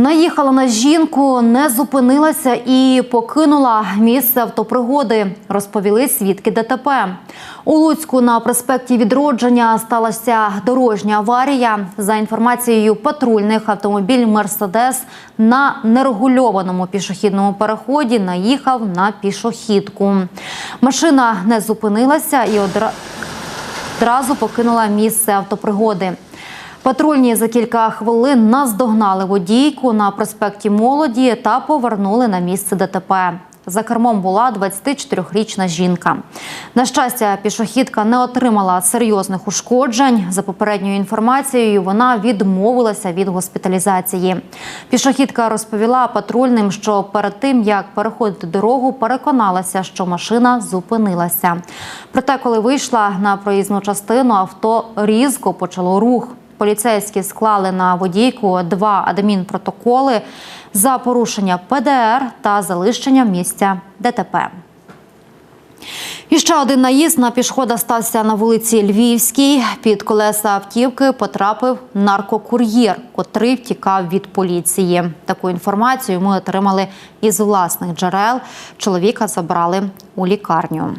Наїхала на жінку, не зупинилася і покинула місце автопригоди. Розповіли свідки ДТП. У Луцьку на проспекті Відродження сталася дорожня аварія. За інформацією патрульних, автомобіль Мерседес на нерегульованому пішохідному переході наїхав на пішохідку. Машина не зупинилася і одразу покинула місце автопригоди. Патрульні за кілька хвилин наздогнали водійку на проспекті Молоді та повернули на місце ДТП. За кермом була 24-річна жінка. На щастя, пішохідка не отримала серйозних ушкоджень. За попередньою інформацією, вона відмовилася від госпіталізації. Пішохідка розповіла патрульним, що перед тим як переходити дорогу, переконалася, що машина зупинилася. Проте, коли вийшла на проїзну частину, авто різко почало рух. Поліцейські склали на водійку два адмінпротоколи за порушення ПДР та залишення місця ДТП. І ще один наїзд на пішохода стався на вулиці Львівській. Під колеса автівки потрапив наркокур'єр, котрий втікав від поліції. Таку інформацію ми отримали із власних джерел. Чоловіка забрали у лікарню.